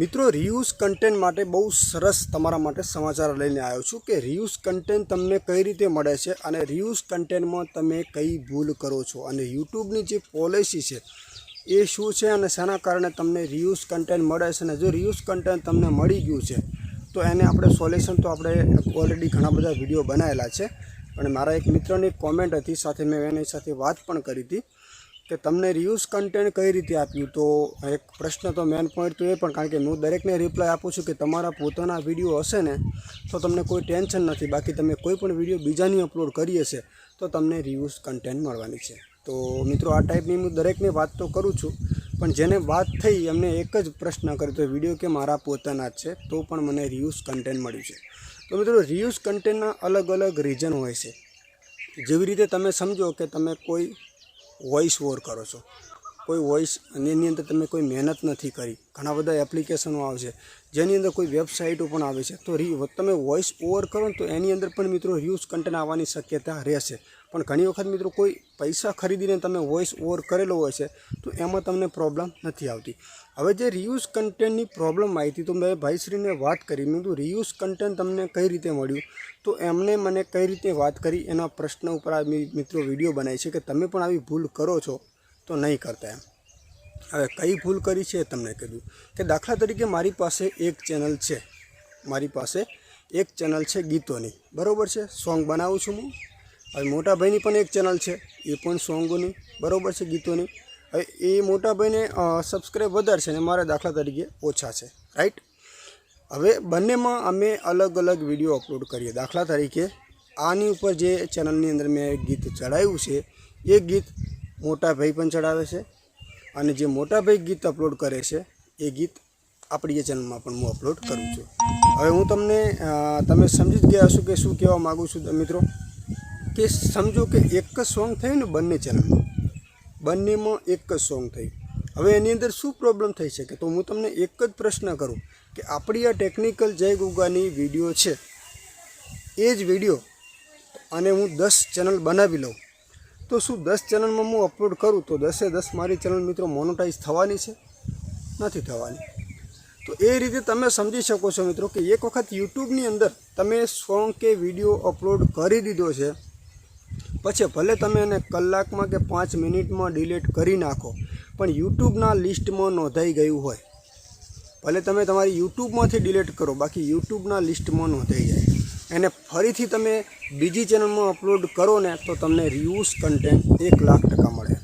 મિત્રો reuse content માટે બહુ સરસ તમારા માટે સમાચાર લઈને આવ્યો છું કે રિયુઝ કન્ટેન્ટ તમને કઈ રીતે મળે છે અને રિયુઝ કન્ટેન્ટમાં તમે કઈ ભૂલ કરો છો અને યુટ્યુબની જે પોલિસી છે એ શું છે અને શેના કારણે તમને રિયુઝ કન્ટેન્ટ મળે છે અને જો રિયુઝ કન્ટેન્ટ તમને મળી ગયું છે, તો એને આપણે સોલ્યુશન તો આપણે ઓલરેડી ઘણા બધા વીડિયો બનાવેલા છે. અને મારા એક મિત્રની કોમેન્ટ હતી, સાથે મેં એની સાથે વાત પણ કરી હતી. કે તમને રિયુઝ કન્ટેન્ટ કઈ રીતે આપ્યું? તો એક પ્રશ્ન તો મેન પોઈન્ટ તો એ પણ, કારણ કે હું દરેકને રિપ્લાય આપું છું કે તમારા પોતાના વીડિયો હશે ને, તો તમને કોઈ ટેન્શન નથી. બાકી તમે કોઈ પણ વીડિયો બીજાની અપલોડ કરી હશે, તો તમને રિયુઝ કન્ટેન્ટ મળવાની છે. તો મિત્રો, આ ટાઈપની હું દરેકને વાત તો કરું છું, પણ જેને વાત થઈ એમને એક જ પ્રશ્ન કર્યો તો વીડિયો કે મારા પોતાના જ છે? તો પણ મને રિયુઝ કન્ટેન્ટ મળ્યું છે. તો મિત્રો રિયુઝ કન્ટેન્ટના અલગ અલગ રીઝન હોય છે. જેવી રીતે તમે સમજો કે તમે કોઈ વોઇસ ઓવર કરો છો. કોઈ વોઇસ એની અંદર તમે કોઈ મહેનત નથી કરી. ઘણા બધા એપ્લિકેશનો આવશે જેની અંદર કોઈ વેબસાઇટો પણ આવે છે. તો રી તમે વોઇસ ઓવર કરો ને તો એની અંદર પણ મિત્રો રિયુઝ કન્ટેન્ટ આવવાની શક્યતા રહેશે. પણ ઘણી વખત મિત્રો કોઈ પૈસા ખરીદીને તમે વોઇસ ઓવર કરેલો હોય છે, તો એમાં તમને પ્રોબ્લેમ નથી આવતી. હવે જે રિયુઝ કન્ટેન્ટની પ્રોબ્લેમ આવી હતી, તો મેં ભાઈશ્રીને વાત કરી. મેં કીધું રિયુઝ કન્ટેન્ટ તમને કઈ રીતે મળ્યું? તો એમને મને કઈ રીતે વાત કરી? એના પ્રશ્ન ઉપર આ મિત્રો વીડિયો બનાવી છે કે તમે પણ આવી ભૂલ કરો છો તો નહીં કરતા એમ. હવે કઈ ભૂલ કરી છે તમને કીધું કે દાખલા તરીકે મારી પાસે એક ચેનલ છે. મારી પાસે એક ચેનલ છે ગીતોની. બરાબર છે? સોંગ બનાવું છું હું. હવે મોટા ભાઈની પણ એક ચેનલ છે. એ પણ સોંગોની. બરાબર છે? ગીતોની. એ મોટા ભાઈને સબસ્ક્રાઈબ વધારે છે અને મારા દાખલા તરીકે ઓછા છે. રાઈટ હવે બંનેમાં અમે અલગ અલગ વીડિયો અપલોડ કરીએ. દાખલા તરીકે, આની ઉપર જે ચેનલની અંદર મેં ગીત ચડાવ્યું છે, એ ગીત મોટા ભાઈ પણ ચડાવે છે અને જે મોટા ભાઈ ગીત અપલોડ કરે છે, એ ગીત આપણી એ ચેનલમાં પણ હું અપલોડ કરું છું. હવે હું તમને તમે સમજી જ ગયા હશો કે શું કહેવા માગું છું મિત્રો? કે સમજો કે એક જ સોંગ થયું ને બંને ચેનલમાં બંનેમાં એક જ સોંગ થઈ. હવે એની અંદર શું પ્રોબ્લેમ થઈ શકે? તો હું તમને એક જ પ્રશ્ન કરું કે આપણી આ ટેકનિકલ જય ગુગાની વીડિયો છે. એ જ વીડિયો અને હું દસ ચેનલ બનાવી લઉં. તો શું દસ ચેનલમાં હું અપલોડ કરું? તો દસે દસ મારી ચેનલ મિત્રો મોનોટાઈઝ થવાની છે? નથી થવાની. તો એ રીતે તમે સમજી શકો છો મિત્રો કે એક વખત યુટ્યુબની અંદર તમે સોંગ કે વીડિયો અપલોડ કરી દીધો છે. પછી ભલે તમે એને કલાકમાં કે પાંચ મિનિટમાં ડિલીટ કરી નાખો, પણ યુટ્યુબના લિસ્ટમાં નોંધાઈ ગયું હોય. ભલે તમે તમારી યુટ્યુબમાંથી ડિલીટ કરો, બાકી યુટ્યુબના લિસ્ટમાં નોંધાઈ જાય. એને ફરીથી તમે બીજી ચેનલમાં અપલોડ કરો ને, તો તમને રિયુઝ કન્ટેન્ટ એક લાખ ટકા મળે.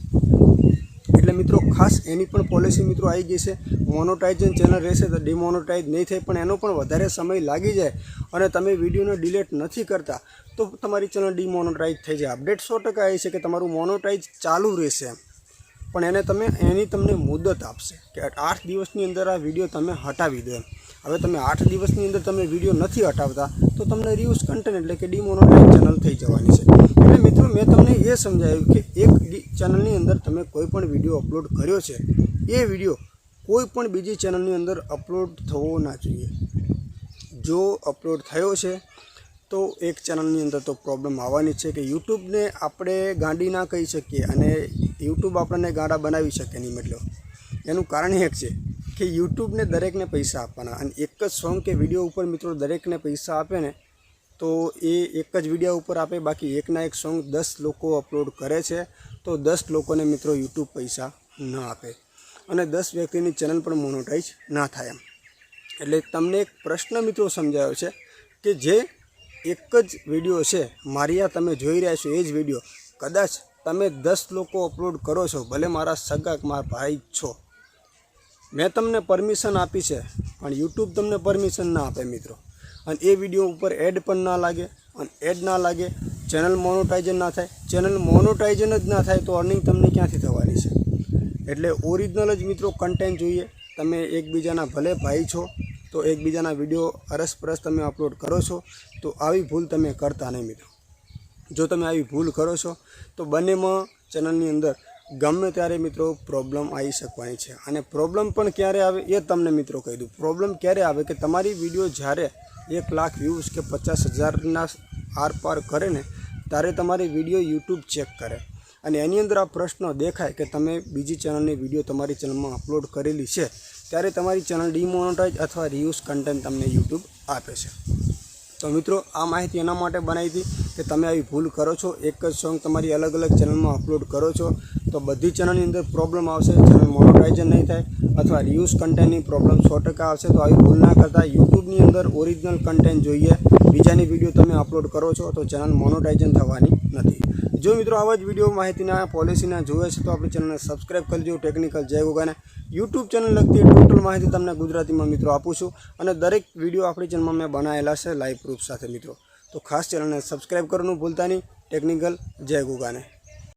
મિત્રો, ખાસ એની પણ પોલિસી મિત્રો આવી ગઈ છે. મોનોટાઇઝન ચેનલ રહેશે તો ડિમોનોટાઇઝ નહીં થાય, પણ એનો પણ વધારે સમય લાગી જાય અને તમે વિડીયોને ડિલેટ નથી કરતા, તો તમારી ચેનલ ડિમોનોટાઇઝ થઈ જાય. અપડેટ સો ટકા એ છે કે તમારું મોનોટાઇઝ ચાલુ રહેશે પણ એને તમે, એની તમને મુદત આપશે કે આઠ દિવસની અંદર આ વીડિયો તમે હટાવી દો હવે તમે આઠ દિવસની અંદર તમે વીડિયો નથી હટાવતા, તો તમને રિયુઝ કન્ટેન્ટ એટલે કે ડિમોનોટાઇઝ ચેનલ થઈ જવાની છે. એટલે મિત્રો, મેં તમને એ સમજાવ્યું કે એક ચેનલની અંદર તમે કોઈ પણ વીડિયો અપલોડ કર્યો છે, એ વીડિયો કોઈ પણ બીજી ચેનલની અંદર અપલોડ થવો ના જોઈએ. જો અપલોડ થયો છે, તો એક ચેનલની અંદર તો પ્રોબ્લેમ આવવાની છે કે યુટ્યુબને આપણે ગાંડી ના કહી શકીએ અને યુટ્યુબ આપણને ગાંડા બનાવી શકે નહીં મતલબ. એનું કારણ એક છે કે યુટ્યુબને દરેકને પૈસા આપવાના અને એક જ સોંગ કે વીડિયો ઉપર મિત્રો દરેકને પૈસા આપે ને તો એ એક જ વીડિયો ઉપર આપે, બાકી એકના એક સોંગ દસ લોકો અપલોડ કરે છે. તો દસ લોકોને મિત્રો યુટ્યુબ પૈસા ન આપે. અને દસ વ્યક્તિની ચેનલ પણ મોનોટાઈઝ ના થાય એમ. એટલે તમને એક પ્રશ્ન મિત્રો સમજાયો છે કે જે એક જ વીડિયો છે, મારી આ તમે જોઈ રહ્યા છો એ જ વીડિયો. કદાચ તમે દસ લોકો અપલોડ કરો છો, ભલે મારા સગા મારા ભાઈ છો. મેં તમને પરમિશન આપી છે, પણ યુટ્યુબ તમને પરમિશન ના આપે મિત્રો. અને એ વીડિયો ઉપર એડ પણ ના લાગે અને એડ ના લાગે, ચેનલ મોનોટાઇઝન ના થાય. ચેનલ મોનોટાઇઝન જ ના થાય તો અર્નિંગ તમને ક્યાંથી થવાની છે? એટલે ઓરિજિનલ જ મિત્રો કન્ટેન્ટ જોઈએ. તમે એકબીજાના ભલે ભાઈ છો, તો એકબીજાના વીડિયો અરસપરસ તમે અપલોડ કરો છો, તો આવી ભૂલ તમે કરતા નહીં મિત્રો. જો તમે આવી ભૂલ કરો છો, તો બંનેમાં ચેનલની અંદર ગમે ત્યારે મિત્રો પ્રોબ્લેમ આવી શકવાની છે. અને પ્રોબ્લેમ પણ ક્યારે આવે એ તમને મિત્રો કહી દઉં. પ્રોબ્લેમ ક્યારે આવે કે તમારી વીડિયો જ્યારે એક લાખ વ્યૂઝ કે પચાસ હજારના આર પાર કરે ને ત્યારે તમારી વીડિયો યુટ્યુબ ચેક કરે. અને એની અંદર આ પ્રશ્ન દેખાય કે તમે બીજી ચેનલની વીડિયો તમારી ચેનલમાં અપલોડ કરેલી છે, ત્યારે તમારી ચેનલ ડીમોનોટાઇઝ અથવા રિયુઝ કન્ટેન્ટ તમને યુટ્યુબ આપે છે. તો મિત્રો, આ માહિતી એના માટે બનાવી હતી કે તમે આવી ભૂલ કરો છો, એક જ સોંગ તમારી અલગ અલગ ચેનલમાં અપલોડ કરો છો, તો બધી ચેનલની અંદર પ્રોબ્લેમ આવશે, ચેનલ મોનોટાઇઝન નહીં થાય, અથવા રિયુઝ કન્ટેન્ટની પ્રોબ્લેમ સો ટકા આવશે, તો આવી ભૂલ ના કરતા યુટ્યુબની અંદર ઓરિજિનલ કન્ટેન્ટ જોઈએ, બીજાની વીડિયો તમે અપલોડ કરો છો, તો ચેનલ મોનોટાઇઝન થવાની નથી. જો મિત્રો, આવા જ વીડિયો માહિતીના પોલિસીના જોવે છે, તો આપણી ચેનલને સબસ્ક્રાઇબ કરજો ટેકનિકલ જય ગોગાને. યુટ્યુબ ચેનલ લગતી ટોટલ માહિતી તમને ગુજરાતીમાં મિત્રો આપું છું અને દરેક વીડિયો આપણી ચેનલમાં મેં બનાવેલા છે લાઈવ પ્રૂફ સાથે મિત્રો. તો ખાસ ચેનલને સબસ્ક્રાઇબ કરવાનું ભૂલતા નહીં. ટેકનિકલ જય ગોગાને.